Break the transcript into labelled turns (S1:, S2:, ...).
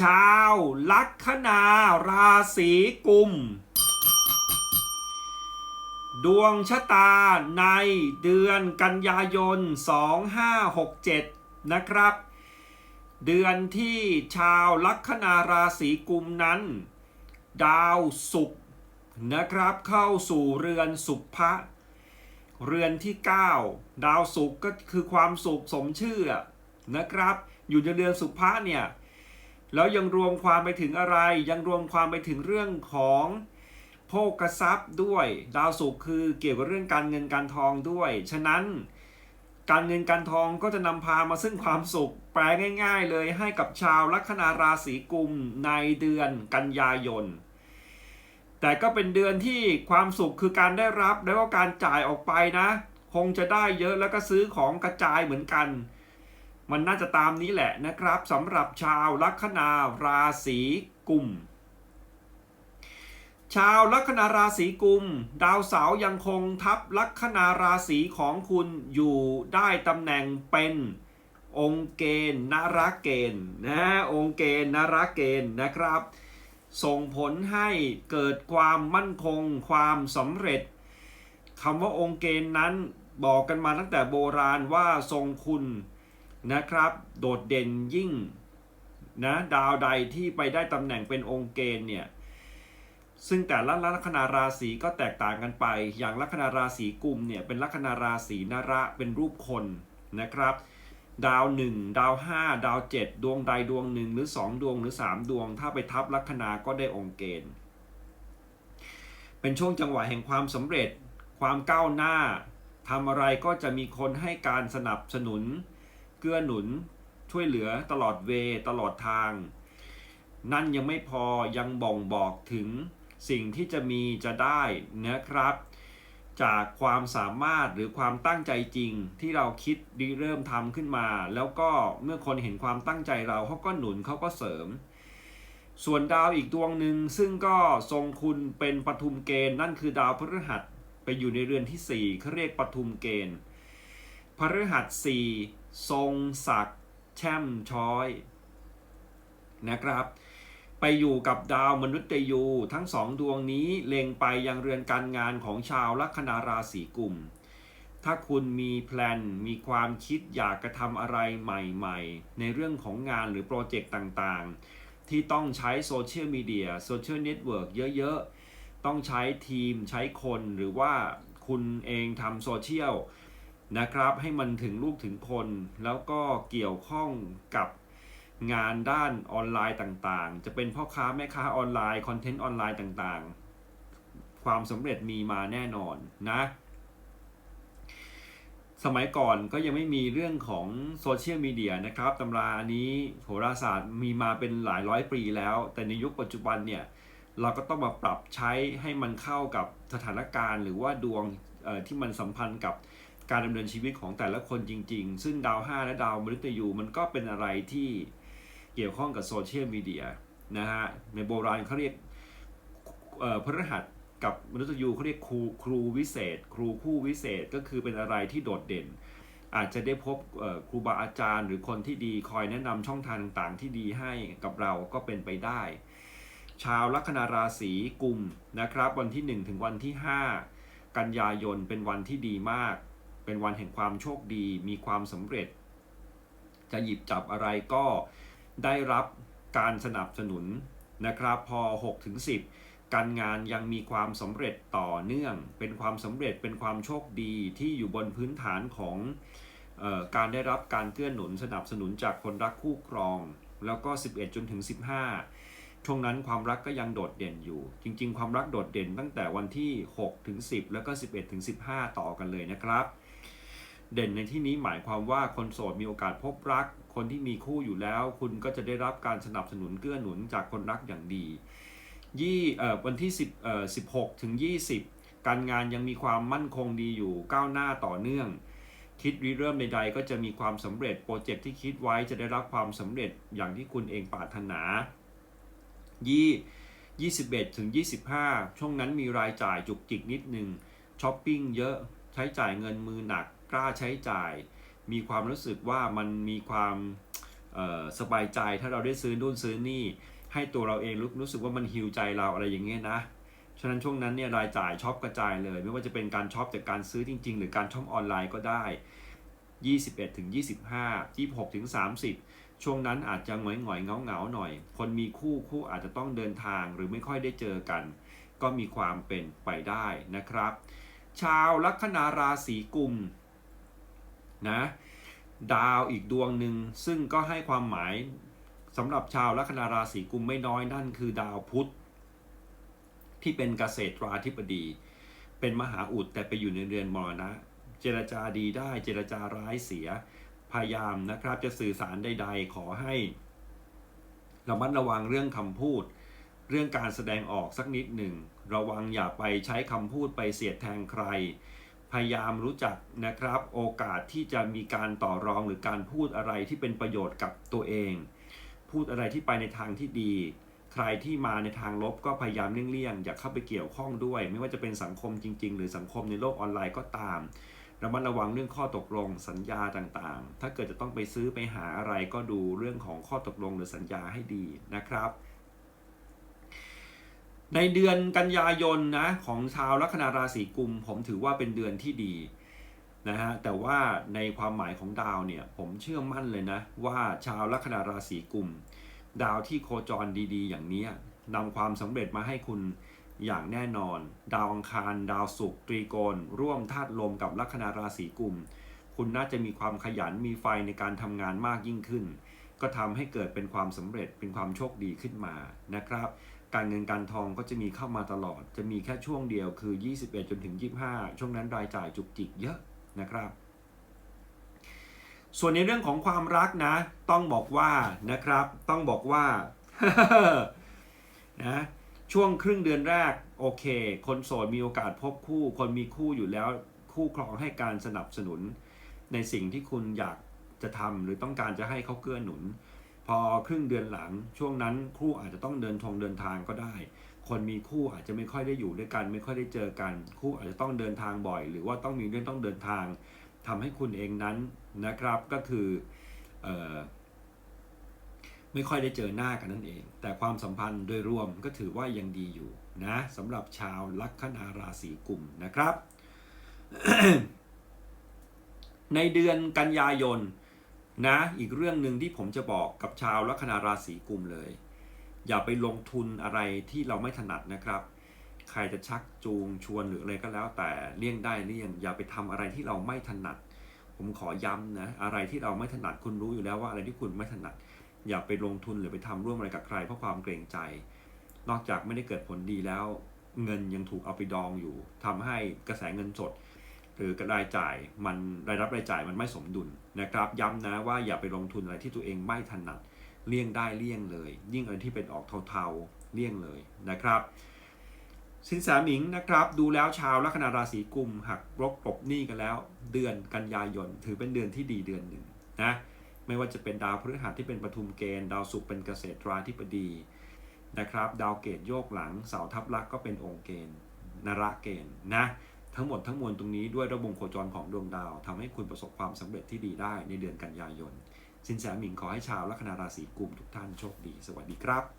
S1: ชาว ลัคนาราศีกุม ดวงชะตาในเดือนกันยายน 2567 นะครับ เดือนที่ชาวลัคนาราศีกุมนั้น ดาวศุกร์นะครับเข้าสู่เรือนสุภะเรือนที่ 9 ดาวศุกร์ก็คือความสุขสมชื่อนะครับ อยู่ในเรือนสุภะเนี่ย แล้วยังรวมความไปถึงอะไร ยังรวมความไปถึงเรื่องของโภกทรัพย์ด้วย ดาวศุกร์คือเกี่ยวกับเรื่องการเงินการทองด้วย ฉะนั้น การเงินการทองก็จะนำพามาซึ่งความสุข แปลง่ายๆเลยให้กับชาวลัคนาราศีกุมในเดือนกันยายน แต่ก็เป็นเดือนที่ความสุขคือการได้รับแล้วก็การจ่ายออกไปนะ คงจะได้เยอะแล้วก็ซื้อของกระจายเหมือนกัน มันน่าจะตามนี้แหละนะครับสำหรับชาวลัคนาราศีกุม ชาวลัคนาราศีกุม ดาวเสาร์ยังคงทับลัคนาราศีของคุณอยู่ได้ตำแหน่งเป็นองค์เกณฑ์นรเกณฑ์นะองค์เกณฑ์นรเกณฑ์นะครับ ส่งผลให้เกิดความมั่นคงความสำเร็จคำว่าองค์เกณฑ์นั้นบอกกันมาตั้งแต่โบราณว่าทรงคุณ นะครับ โดดเด่นยิ่งนะดาวใดที่ไปได้ตำแหน่งเป็นองค์เกณฑ์เนี่ยซึ่งแต่ละลัคนาราศีก็แตกต่างกันไป อย่างลัคนาราศีกุมเนี่ยเป็นลัคนาราศีนระเป็นรูปคนนะครับ ดาว 1 ดาว 5 ดาว 7 ดวงใดดวงหนึ่งหรือ 2 ดวงหรือ 3 ดวง ถ้าไปทับลัคนาก็ได้องค์เกณฑ์ เป็นช่วงจังหวะแห่งความสำเร็จ ความก้าวหน้าทำอะไรก็จะมีคนให้การสนับสนุน เกื้อหนุนช่วยเหลือตลอดเวตลอดทาง นั่นยังไม่พอยังบ่งบอกถึงสิ่งที่จะมีจะได้นะครับ จากความสามารถหรือความตั้งใจจริงที่เราคิดริเริ่มทำขึ้นมา แล้วก็เมื่อคนเห็นความตั้งใจเราเขาก็หนุนเขาก็เสริม ส่วนดาวอีกดวงหนึ่งซึ่งก็ทรงคุณเป็นปทุมเกณฑ์นั่นคือดาวพฤหัสไปอยู่ในเรือนที่สี่เขาเรียกปทุมเกณฑ์พฤหัสสี่ ทรงศักดิ์แช่มช้อยนะครับ ไปอยู่กับดาวมนุษย์ยูทั้งสองดวงนี้เล็งไปยังเรือนการงานของชาวลัคนาราศีกุม ถ้าคุณมีแพลนมีความคิดอยากกระทำอะไรใหม่ๆ ในเรื่องของงานหรือโปรเจกต์ต่างๆ ที่ต้องใช้โซเชียลมีเดียโซเชียลเน็ตเวิร์กเยอะๆ ต้องใช้ทีมใช้คนหรือว่าคุณเองทำโซเชียล นะครับ ให้มันถึงลูกถึงคน แล้วก็เกี่ยวข้องกับงานด้านออนไลน์ต่างๆ จะเป็นพ่อค้าแม่ค้าออนไลน์คอนเทนต์ออนไลน์ต่างๆ ความสำเร็จมีมาแน่นอนนะ สมัยก่อนก็ยังไม่มีเรื่องของโซเชียลมีเดียนะครับตำราอันนี้โหราศาสตร์มีมาเป็นหลายร้อยปีแล้ว แต่ในยุคปัจจุบันเนี่ย เราก็ต้องมาปรับใช้ให้มันเข้ากับสถานการณ์ หรือว่าดวงที่มันสัมพันธ์กับ การดำเนินชีวิตของแต่ละคนจริง ๆ ซึ่งดาว 5 และดาวมฤตยูมันก็เป็นอะไรที่เกี่ยวข้องกับโซเชียลมีเดียนะฮะ ในโบราณเขาเรียกพฤหัสกับมนุษยูเขาเรียกครูครูวิเศษ ครูคู่วิเศษก็คือเป็นอะไรที่โดดเด่น อาจจะได้พบครูบาอาจารย์ หรือคนที่ดีคอยแนะนำช่องทางต่างๆ ที่ดีให้กับเราก็เป็นไปได้ ชาวลัคนาราศีกุมนะครับ วันที่ 1 ถึงวันที่ 5 กันยายนเป็นวันที่ดีมาก เป็นวันแห่งความโชคดี มีความสำเร็จ จะหยิบจับอะไรก็ได้รับการสนับสนุนนะครับพอ6ถึง10 การงานยังมีความสำเร็จต่อเนื่อง เป็นความสำเร็จเป็นความโชคดีที่อยู่บนพื้นฐานของออการได้รับการเกื้อหนุนสนับสนุนจากคนรักคู่ครอง แล้วก็ 11 จนถึง 15 ช่วงนั้นความรักก็ยังโดดเด่นอยู่ จริง ๆ ความรักโดดเด่นตั้งแต่วันที่6ถึง10 แล้วก็ 11ถึง15 ต่อกันเลยนะครับ เด่นในที่นี้หมายความว่าคนโสดมีโอกาสพบรัก คนที่มีคู่อยู่แล้ว คุณก็จะได้รับการสนับสนุนเกื้อหนุนจากคนรักอย่างดียี่เอ่อวันที่10เอ่อ16 ถึง 20 การงานยังมีความมั่นคงดีอยู่ก้าวหน้าต่อเนื่อง คิดริเริ่มใดๆ ก็จะมีความสำเร็จโปรเจกต์ที่คิดไว้จะได้รับความสำเร็จอย่างที่คุณเองปรารถนายี่21ถึง25 ช่วงนั้นมีรายจ่ายจุกจิกนิดนึงช้อปปิ้งเยอะใช้จ่ายเงินมือหนัก กล้าใช้จ่าย มีความรู้สึกว่ามันมีความสบายใจถ้าเราได้ซื้อนู่นซื้อนี่ ให้ตัวเราเองรู้สึกว่ามันฮิวใจเราอะไรอย่างเงี้ยนะฉะนั้นช่วงนั้นเนี่ยรายจ่ายช็อปกระจายเลย ไม่ว่าจะเป็นการช็อปจากการซื้อจริง ๆ หรือการช็อปออนไลน์ก็ได้ 21ถึง25 26ถึง30 ช่วงนั้นอาจจะหงอยหงอยเงาเงาๆหน่อย คนมีคู่คู่อาจจะต้องเดินทางหรือไม่ค่อยได้เจอกัน ก็มีความเป็นไปได้นะครับ ชาวลัคนาราศีกุม นะดาวอีกดวงหนึ่งซึ่งก็ให้ความหมายสำหรับชาวลัคนาราศีกุมไม่น้อยนั่นคือดาวพุธ ที่เป็นเกษตราธิบดี เป็นมหาอุดแต่ไปอยู่ในเรือนมรณะ เจรจาดีได้เจรจาร้ายเสียพยายามนะครับจะสื่อสารใด ๆ ขอให้ระมัดระวังเรื่องคำพูด เรื่องการแสดงออกสักนิดหนึ่ง ระวังอย่าไปใช้คำพูดไปเสียดแทงใคร พยายามรู้จักนะครับโอกาสที่จะมีการต่อรองหรือการพูดอะไรที่เป็นประโยชน์กับตัวเอง พูดอะไรที่ไปในทางที่ดี ใครที่มาในทางลบก็พยายามเลี่ยงๆอย่าเข้าไปเกี่ยวข้องด้วย ไม่ว่าจะเป็นสังคมจริง ๆ หรือสังคมในโลกออนไลน์ก็ตามระมัดระวังเรื่องข้อตกลงสัญญาต่างๆ ถ้าเกิดจะต้องไปซื้อไปหาอะไรก็ดูเรื่องของข้อตกลงหรือสัญญาให้ดีนะครับ ในเดือนกันยายนนะของชาวลัคนาราศีกุม ผมถือว่าเป็นเดือนที่ดีนะฮะแต่ว่าในความหมายของดาวเนี่ยผมเชื่อมั่นเลยนะว่าชาวลัคนาราศีกุม ดาวที่โคจรดีๆ อย่างนี้นำความสำเร็จมาให้คุณอย่างแน่นอน ดาวอังคาร ดาวศุกร์ตรีโกณร่วมธาตุลมกับลัคนาราศีกุม คุณน่าจะมีความขยันมีไฟในการทำงานมากยิ่งขึ้น ก็ทำให้เกิดเป็นความสำเร็จเป็นความโชคดีขึ้นมานะครับ การเงินการทองก็จะมีเข้ามาตลอด จะมีแค่ช่วงเดียวคือ 21 จนถึง 25 ช่วงนั้นรายจ่ายจุกจิกเยอะนะครับ ส่วนในเรื่องของความรักนะ ต้องบอกว่านะครับ ต้องบอกว่านะช่วงครึ่งเดือนแรกโอเค คนโสดมีโอกาสพบคู่ คนมีคู่อยู่แล้วคู่ครองให้การสนับสนุน ในสิ่งที่คุณอยากจะทำหรือต้องการจะให้เขาเกื้อหนุน พอครึ่งเดือนหลังช่วงนั้นคู่อาจจะต้องเดินทงเดินทางก็ได้ คนมีคู่อาจจะไม่ค่อยได้อยู่ด้วยกัน ไม่ค่อยได้เจอกัน คู่อาจจะต้องเดินทางบ่อย หรือว่าต้องมีเรื่องต้องเดินทางทำให้คุณเองนั้นนะครับก็คือออไม่ค่อยได้เจอหน้ากันนั่นเอง แต่ความสัมพันธ์โดยรวมก็ถือว่ายังดีอยู่นะสำหรับชาวลัคนาราศีกุมนะครับ ในเดือนกันยายน นะอีกเรื่องหนึ่งที่ผมจะบอกกับชาวลัคนาราศีกุมเลย อย่าไปลงทุนอะไรที่เราไม่ถนัดนะครับ ใครจะชักจูงชวนหรืออะไรก็แล้ว แต่เลี่ยงได้เลี่ยง อย่าไปทำอะไรที่เราไม่ถนัด ผมขอย้ำนะอะไรที่เราไม่ถนัดคุณรู้อยู่แล้วว่าอะไรที่คุณไม่ถนัด อย่าไปลงทุนหรือไปทำร่วมอะไรกับใครเพราะความเกรงใจ นอกจากไม่ได้เกิดผลดีแล้ว เงินยังถูกเอาไปดองอยู่ทำให้กระแสเงินสด หรือรายจ่ายมันรายรับรายจ่ายมันไม่สมดุลนะครับ ย้ำนะว่าอย่าไปลงทุนอะไรที่ตัวเองไม่ถนัดเลี่ยงได้เลี่ยงเลย ยิ่งอะไรที่เป็นออกเทาๆเลี่ยงเลยนะครับสินแสหมิงนะครับ ดูแล้วชาวลัคนาราศีกุมหักรบปลบหนี้กันแล้ว เดือนกันยายนถือเป็นเดือนที่ดีเดือนหนึ่งนะไม่ว่าจะเป็นดาวพฤหัสที่เป็นปทุมเกณฑ์ ดาวศุกร์เป็นเกษตราธิบดีนะครับ ดาวเกตโยกหลังเสาทับลักษ์ก็เป็นองค์เกณฑ์นระเกณฑ์นะ ทั้งหมดทั้งมวลตรงนี้ด้วยระบบโคจรของดวงดาวทำให้คุณประสบความสำเร็จที่ดีได้ในเดือนกันยายน สินแสหมิงขอให้ชาวลัคนาราศีกุมทุกท่านโชคดี สวัสดีครับ